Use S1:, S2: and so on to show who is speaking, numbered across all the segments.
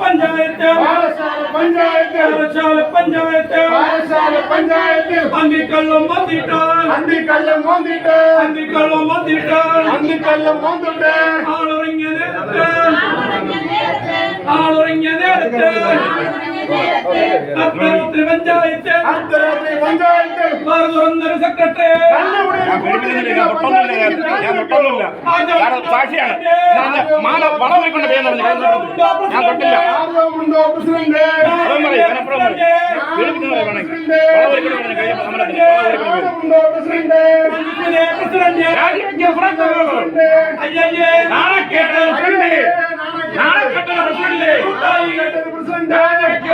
S1: பஞ்சாயத்து பஞ்சாயத்து
S2: பஞ்சாயத்து அந்தி கள்ளம்
S1: மோந்திட்டான். அந்தி
S2: கள்ளம் மோந்திட்டான்
S1: அந்தி கள்ளம்
S2: மோந்திட்டான். அந்தி
S1: கள்ளம் மோந்துட்டான்
S2: ஆளுறங்க ஆளுறங்க
S1: நேரத்து. அத்தராத்திரி
S2: பஞ்சாயத்து. அத்தராத்திரி பஞ்சாயத்து. అమర
S1: దురందర సెక్రటరీ నాణకేట నాణకేట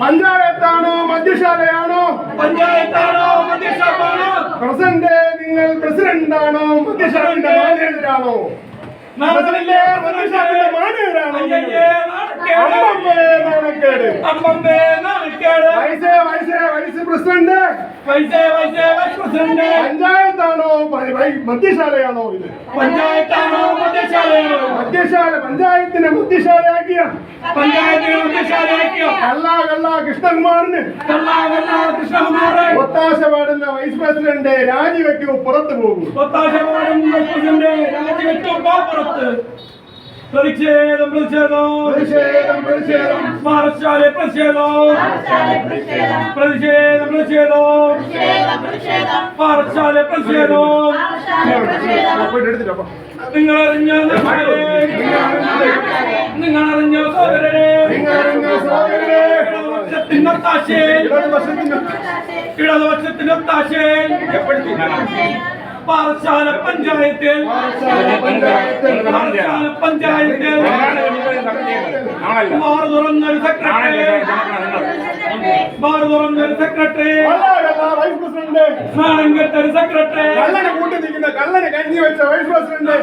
S2: പഞ്ചായത്താണോ മദ്യശാലയാണോ?
S1: പഞ്ചായത്താണോ മധ്യസ്ഥാനമാണോ
S2: പ്രസിഡന്റ് നിങ്ങൾ പ്രസിഡന്റാണോ മദ്യശാലയുടെ മാനേജരാണോ? മാനേജരാണോ? അമ്മമ്മേ നാണക്കേട്.
S1: അമ്മമ്മേ നാണക്കേട്.
S2: Vice president. പഞ്ചായത്താണോ മദ്യശാലയാണോ ഇത്?
S1: പഞ്ചായത്താണോ മദ്യശാലയാണോ?
S2: മദ്യശാല പഞ്ചായത്തിനെ മദ്യശാലയാക്കിയ.
S1: പഞ്ചായത്തിനെ മദ്യശാലയാക്കിയ.
S2: കള്ള കള്ള കൃഷ്ണകുമാറിന്.
S1: കള്ള കള്ള കൃഷ്ണകുമാറ്.
S2: ഒത്താശ പാടുന്ന വൈസ് പ്രസിഡന്റ് രാജിവെക്കും പുറത്തു പോകും.
S1: ഒത്താശ പാടുന്ന വൈസ് പ്രസിഡന്റ് രാജിവെക്കും പുറത്ത്. പ്രതിഷേധം പ്രതിഷേധം.
S2: പ്രതിഷേധം പ്രതിഷേധം.
S1: പ്രതിഷേധം. പ്രതിഷേധം. പാറശാലെ പ്രതിഷേധം. നിങ്ങൾ അറിഞ്ഞ നിങ്ങൾ അറിഞ്ഞ
S2: സോദരരെ
S1: ഇടതുപക്ഷത്തിന്റെ
S2: താശേ
S1: ഇടതുപക്ഷത്തിന്റെ താശേ പാറശാല പഞ്ചായത്തിൽ
S2: പാറശാല പഞ്ചായത്തിൽ
S1: ബാർ തുറന്നൊരു സെക്രട്ടറി ബാർ തുറന്നൊരു സെക്രട്ടറി സ്നാനം കെട്ടൊരു സെക്രട്ടറി
S2: കള്ളനെ കൂട്ടി നിൽക്കുന്ന കള്ളനെ കഞ്ഞി വെച്ച വൈസ് പ്രസിഡന്റ്